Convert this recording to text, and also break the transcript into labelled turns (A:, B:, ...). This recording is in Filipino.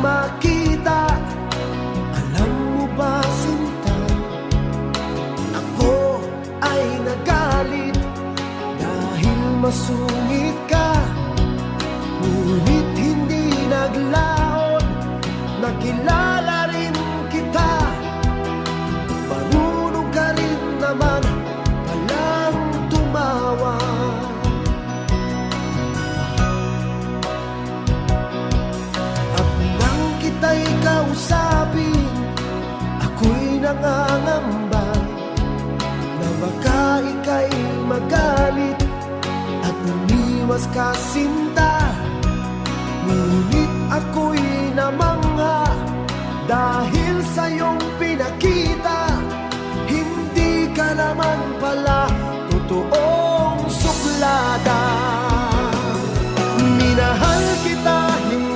A: makita. Alam mo ba, Sinta Ako ay nagalit Dahil masungit ka? Ngunit hindi naglaon Nakilala nangangamba Na baka ika'y magalit At umiwas ka sinta. Ngunit ako'y namangha Dahil sa iyong pinakita Hindi ka naman pala